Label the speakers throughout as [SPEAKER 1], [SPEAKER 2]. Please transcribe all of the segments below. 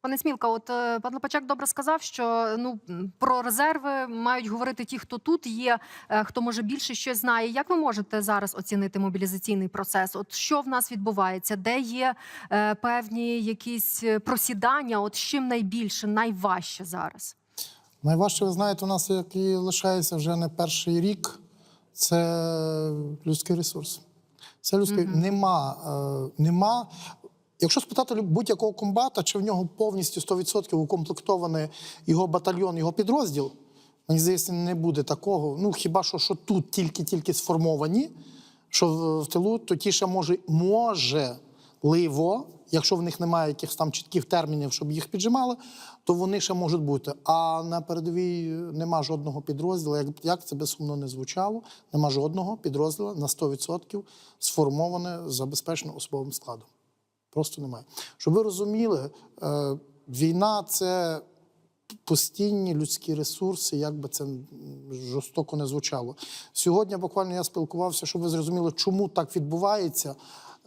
[SPEAKER 1] Пане Смілка, от е, пан Лопачак добре сказав, що ну про резерви мають говорити ті, хто тут є, е, хто може більше щось знає. Як ви можете зараз оцінити мобілізаційний процес? От що в нас відбувається, де є е, певні якісь е, просідання? От з чим найбільше, найважче зараз?
[SPEAKER 2] Найважче, ви знаєте, у нас який лишається вже не перший рік, це людський ресурс. Це людський нема, е, нема. Якщо спитати будь-якого комбата, чи в нього повністю 100% укомплектований його батальйон, його підрозділ, мені здається, не буде такого. Ну хіба що, що тут тільки-тільки сформовані, що в, тилу, то ті ще може, можливо, якщо в них немає якихось там чітких термінів, щоб їх піджимали, то вони ще можуть бути. А на передовій нема жодного підрозділу, як, як це би сумно не звучало, нема жодного підрозділу на 100% сформоване, забезпечено особовим складом. Просто немає. Щоб ви розуміли, е, війна це постійні людські ресурси, як би це жорстоко не звучало. Сьогодні буквально я спілкувався, щоб ви зрозуміли, чому так відбувається.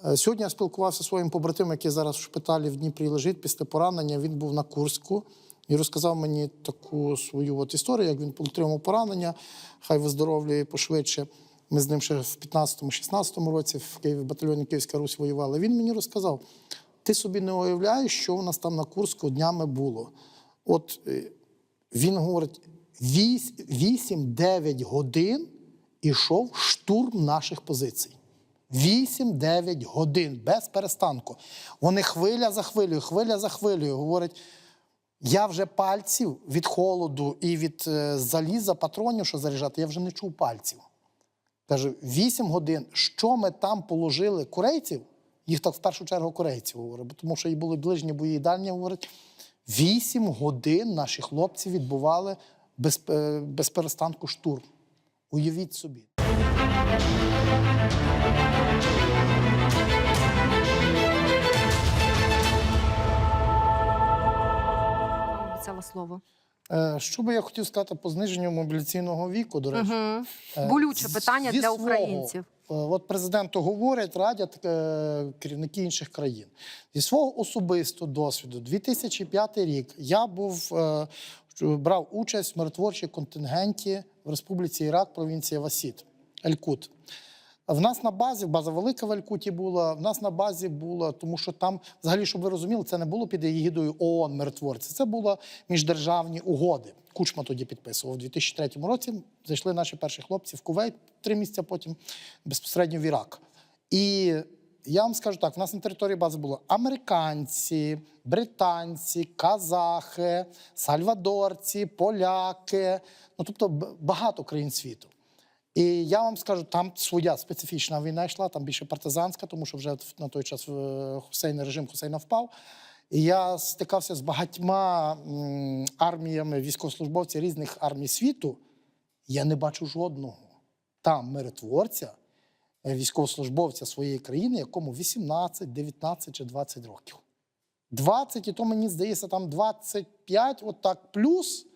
[SPEAKER 2] Е, Сьогодні я спілкувався зі своїм побратимом, який зараз в шпиталі в Дніпрі лежить після поранення. Він був на Курську і розказав мені таку свою от історію, як він отримав поранення. Хай виздоровлює пошвидше. Ми з ним ще в 15-16 році в Києві батальйоні Київська Русь воювали. Він мені розказав: ти собі не уявляєш, що у нас там на Курську днями було. От е, він говорить: 8-9 годин ішов штурм наших позицій. 8-9 годин без перестанку. Вони хвиля за хвилею, хвиля за хвилею. Говорять, я вже пальців від холоду і від е, заліза патронів, що заряджати, я вже не чув пальців. Каже, 8 годин. Що ми там положили корейців? Їх так в першу чергу корейців говорить, тому що і були ближні бої і дальні, говорить. 8 годин наші хлопці відбували без, е, без перестанку штурм. Уявіть собі.
[SPEAKER 1] Обіцяла слово.
[SPEAKER 2] Е, Що би я хотів сказати по зниженню мобіляційного віку, до речі.
[SPEAKER 1] Угу. Болюче питання
[SPEAKER 2] зі
[SPEAKER 1] для
[SPEAKER 2] свого,
[SPEAKER 1] українців.
[SPEAKER 2] е, От президенту говорять, радять керівники інших країн. Зі свого особистого досвіду, 2005 рік, я був брав участь в миротворчій контингенті в Республіці Ірак, провінція Васід, Елькут. В нас на базі, база велика в Алькуті була. В нас на базі була, тому що там, взагалі, щоб ви розуміли, це не було під егідою ООН миротворці. Це були міждержавні угоди. Кучма тоді підписував. У 2003 році зайшли наші перші хлопці в Кувейт три місяці, потім безпосередньо в Ірак. І я вам скажу так: в нас на території бази були американці, британці, казахи, сальвадорці, поляки. Ну тобто багато країн світу. І я вам скажу, там своя специфічна війна йшла, там більше партизанська, тому що вже на той час е, Хусейн, режим Хусейна впав. І я стикався з багатьма арміями військовослужбовців різних армій світу. Я не бачу жодного там миротворця, е, військовослужбовця своєї країни, якому 18, 19 чи 20 років. 20, і то мені здається, там 25, от плюс.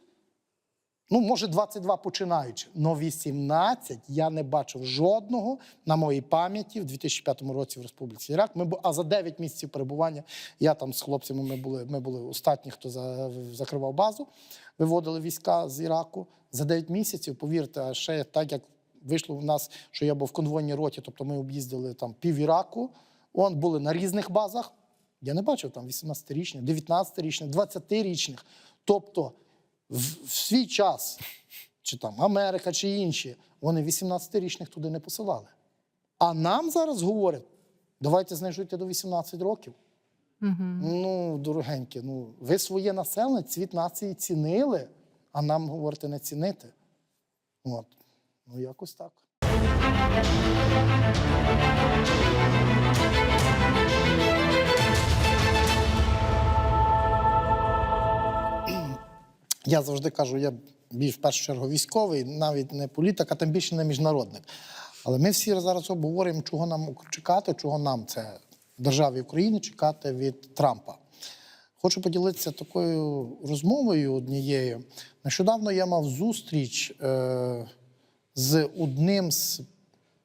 [SPEAKER 2] Ну, може, 22 починаючи. Но 18 я не бачив жодного на моїй пам'яті в 2005 році в Республіці Ірак. Ми, а за 9 місяців перебування я там з хлопцями ми були, ми були останні, хто за, закривав базу, виводили війська з Іраку. За 9 місяців, повірте, а ще так як вийшло в нас, що я був в конвойній роті, тобто ми об'їздили там пів Іраку, он були на різних базах. Я не бачив там 18-річних, 19-річних, 20-річних. Тобто в, в свій час, чи там Америка, чи інші, вони 18-річних туди не посилали. А нам зараз говорять: давайте знижуйте до 18 років.
[SPEAKER 1] Угу.
[SPEAKER 2] Ну, дорогенькі, ну ви своє населення, цвіт нації цінили, а нам говорите не цінити. От. Ну, якось так. Я завжди кажу, я більш в першу чергу військовий, навіть не політик, а тим більше не міжнародник. Але ми всі зараз обговорюємо, чого нам чекати, чого нам це державі України чекати від Трампа. Хочу поділитися такою розмовою однією. Нещодавно я мав зустріч е, з одним з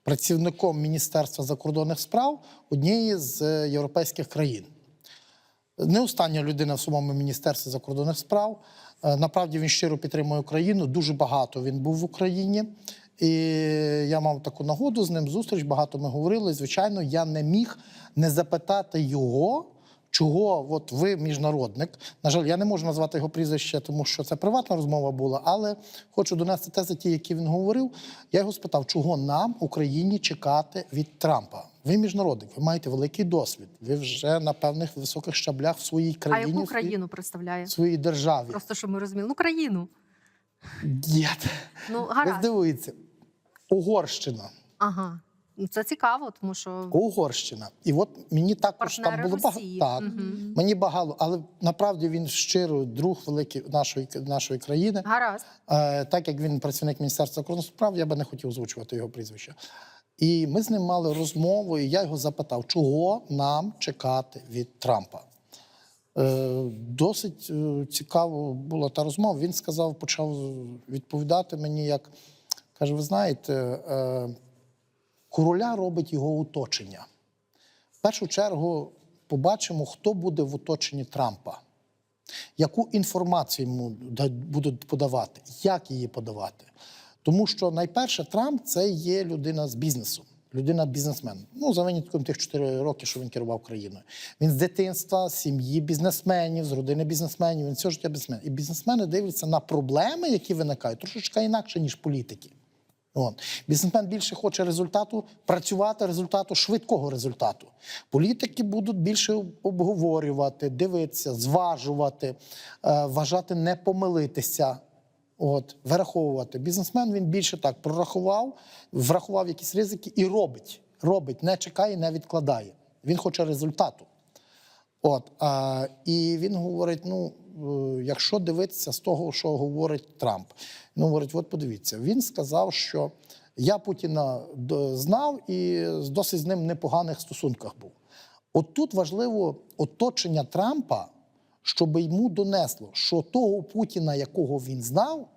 [SPEAKER 2] працівником Міністерства закордонних справ однієї з європейських країн. Не остання людина в самому міністерстві закордонних справ. Е, Направді він щиро підтримує Україну. Дуже багато він був в Україні. І я мав таку нагоду з ним зустріч. Багато ми говорили. Звичайно, я не міг не запитати його. Чого от ви міжнародник? На жаль, я не можу назвати його прізвище, тому що це приватна розмова була, але хочу донести тези, ті, які він говорив. Я його спитав, чого нам, Україні, чекати від Трампа? Ви міжнародник, ви маєте великий досвід. Ви вже на певних високих щаблях в своїй
[SPEAKER 1] А
[SPEAKER 2] країні,
[SPEAKER 1] яку
[SPEAKER 2] в своїй,
[SPEAKER 1] країну представляє?
[SPEAKER 2] в своїй державі.
[SPEAKER 1] Просто щоб ми розуміли. Ну, країну.
[SPEAKER 2] Ні,
[SPEAKER 1] Ну,
[SPEAKER 2] ви
[SPEAKER 1] гаразд.
[SPEAKER 2] здивуєтеся. Угорщина.
[SPEAKER 1] Ага. Ну, це цікаво, тому що
[SPEAKER 2] Угорщина. І от мені також там було багато.
[SPEAKER 1] Росії.
[SPEAKER 2] Так,
[SPEAKER 1] Мгм.
[SPEAKER 2] мені багато, але направді він щиро друг великий нашої, нашої країни.
[SPEAKER 1] гаразд.
[SPEAKER 2] Е, так як він працівник Міністерства закордонних справ, я би не хотів озвучувати його прізвище. І ми з ним мали розмову, і я його запитав, чого нам чекати від Трампа. Е, досить е, цікаво була та розмова. Він сказав, почав відповідати мені, як каже: ви знаєте, е, короля робить його оточення. В першу чергу побачимо, хто буде в оточенні Трампа яку інформацію йому будуть подавати, як її подавати. Тому що найперше Трамп це є людина з бізнесу, людина бізнесмен. Ну, за винятком тих 4 роки, що він керував країною. Він з дитинства, з сім'ї бізнесменів, з родини бізнесменів, він все життя бізнесмен. І бізнесмени дивляться на проблеми, які виникають, трошечки інакше, ніж політики. От. Бізнесмен більше хоче результату, працювати результату, швидкого результату. Політики будуть більше обговорювати, дивитися, зважувати, е, вважати не помилитися. От, вираховувати. Бізнесмен він більше так прорахував, врахував якісь ризики і робить. Робить, не чекає, не відкладає. Він хоче результату. От, а, і він говорить: ну, якщо дивитися з того, що говорить Трамп, він говорить: от подивіться, він сказав, що я Путіна знав і досить з ним непоганих стосунках був. От тут важливо оточення Трампа, щоб йому донесло, що того Путіна, якого він знав,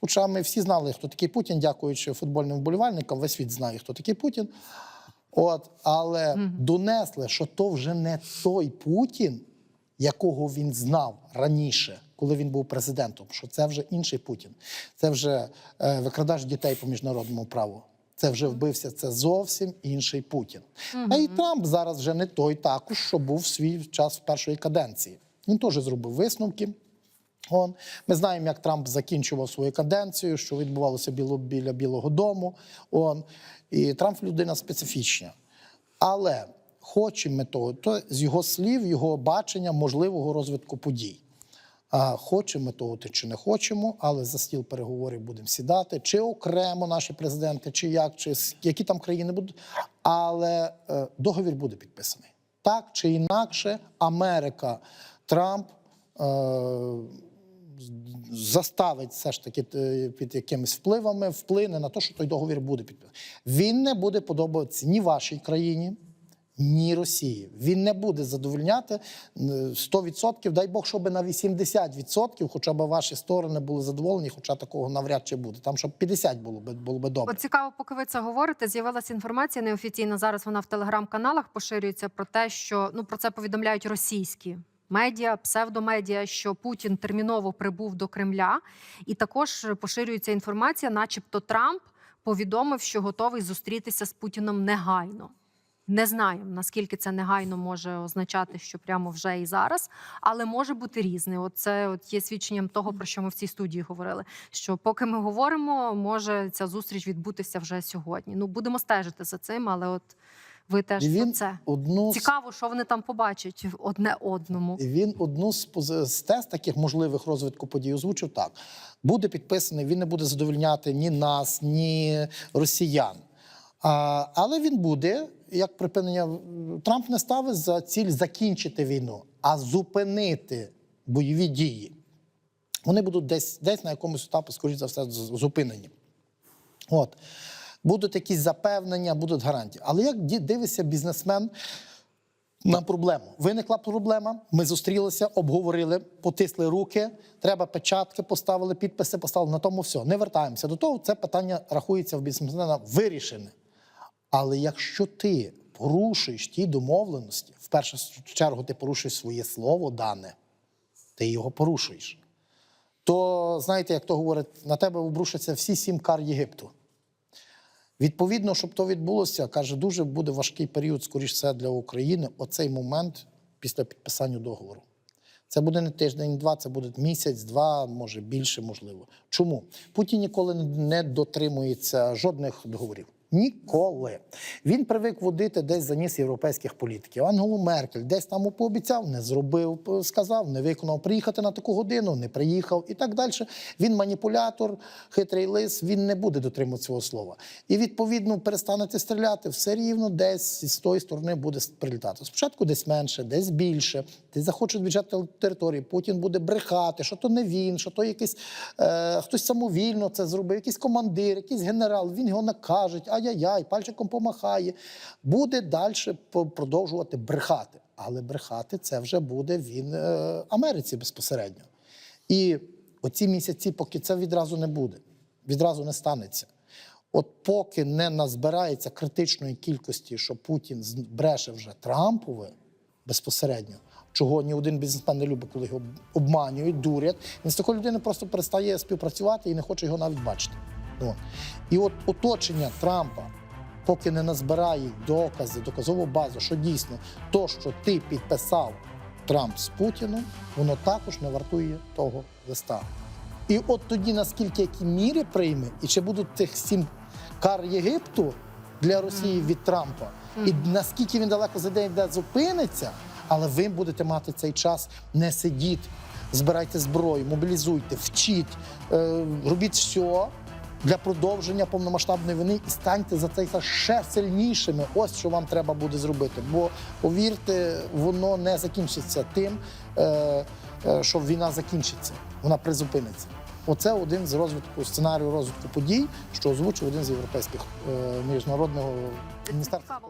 [SPEAKER 2] хоча ми всі знали, хто такий Путін, дякуючи футбольним вболівальникам, весь світ знає, хто такий Путін. От, але донесли, що то вже не той Путін, якого він знав раніше, коли він був президентом, що це вже інший Путін. Це вже е, викрадаш дітей по міжнародному праву. Це вже вбився, це зовсім інший Путін. А і Трамп зараз вже не той також, що був в свій час в першої каденції. Він теж зробив висновки. Он. Ми знаємо, як Трамп закінчував свою каденцію, що відбувалося біло, біля Білого Дому. Он. І Трамп людина специфічна. Але хочемо ми того, то з його слів, його бачення можливого розвитку подій. А хочемо того чи не хочемо, але за стіл переговорів будемо сідати, чи окремо наші президенти, чи як, чи які там країни будуть. Але е, договір буде підписаний. Так чи інакше, Америка, Трамп. Е, заставить все ж таки е, під якимись впливами, вплине на те, що той договір буде підписаний. Він не буде подобатися ні вашій країні, ні Росії. Він не буде задовольняти е, 100%, дай Бог, щоб на 80%, хоча б ваші сторони були задоволені, хоча такого навряд чи буде. Там щоб 50 було би було би добре.
[SPEAKER 1] От цікаво, поки ви це говорите, з'явилася інформація неофіційна. Зараз вона в телеграм-каналах поширюється про те, що ну про це повідомляють російські. Медіа, псевдомедіа, що Путін терміново прибув до Кремля, і також поширюється інформація, начебто Трамп повідомив, що готовий зустрітися з Путіном негайно. Не знаємо, наскільки це негайно може означати, що прямо вже і зараз, але може бути різне. От це от є свідченням того, про що ми в цій студії говорили. Що поки ми говоримо, може ця зустріч відбутися вже сьогодні. Ну будемо стежити за цим, але от ви теж
[SPEAKER 2] він
[SPEAKER 1] це
[SPEAKER 2] одну
[SPEAKER 1] цікаво, що вони там побачать одне одному.
[SPEAKER 2] Він одну з, з тест таких можливих розвитку подій озвучив так: буде підписаний, він не буде задовольняти ні нас, ні росіян. А, але він буде, як припинення Трамп не ставить за ціль закінчити війну, а зупинити бойові дії. Вони будуть десь, десь на якомусь етапі, скоріш за все, зупинені. От. Будуть якісь запевнення, будуть гарантії. Але як дивиться бізнесмен на проблему. Виникла проблема. Ми зустрілися, обговорили, потисли руки. Треба печатки, поставили, підписи, поставили. На тому все. Не вертаємося до того. Це питання рахується в бізнесмена вирішене. Але якщо ти порушуєш ті домовленості, в першу чергу ти порушуєш своє слово дане, ти його порушуєш. То знаєте, як то говорять, на тебе обрушаться всі сім кар Єгипту. Відповідно, щоб то відбулося, каже, дуже буде важкий період, скоріш все, для України. Оцей момент після підписання договору. Це буде не тиждень, два, це буде місяць, два, може більше, можливо. Чому? Путін ніколи не дотримується жодних договорів. Ніколи. Він привик водити десь за ніс європейських політиків. Ангелу Меркель десь там пообіцяв, не зробив, сказав, не виконав. Приїхати на таку годину, не приїхав і так далі. Він маніпулятор, хитрий лис, він не буде дотримувати свого слова. І відповідно перестанете стріляти, все рівно десь з тої сторони буде прилітати. Спочатку десь менше, десь більше. Десь захочуть бюджет території. Путін буде брехати, що то не він, що то якийсь е, хтось самовільно це зробив, якийсь командир, якийсь генерал. Він його накаже, ай-яй-яй, пальчиком помахає. Буде далі продовжувати брехати. Але брехати це вже буде він е, Америці безпосередньо. І оці місяці, поки це відразу не буде, відразу не станеться. От поки не назбирається критичної кількості, що Путін бреше вже Трампове безпосередньо, чого ні один бізнесмен не любить, коли його обманюють, дурять. Він з такою людиною просто перестає співпрацювати і не хоче його навіть бачити. От. І от оточення Трампа, поки не назбирає докази, доказову базу, що дійсно то, що ти підписав Трамп з Путіном, воно також не вартує того листа. І от тоді, наскільки які міри прийме, і чи будуть тих сім кар Єгипту для Росії від Трампа, і наскільки він далеко зайде і де зупиниться, але ви будете мати цей час не сидіть, збирайте зброю, мобілізуйте, вчіть, е, робіть все для продовження повномасштабної війни і станьте за час ще сильнішими. Ось що вам треба буде зробити. Бо повірте, воно не закінчиться тим, е, е, що війна закінчиться, вона призупиниться. Оце один з розвитку сценарію розвитку подій, що озвучив один з європейських е, міжнародного міністерства.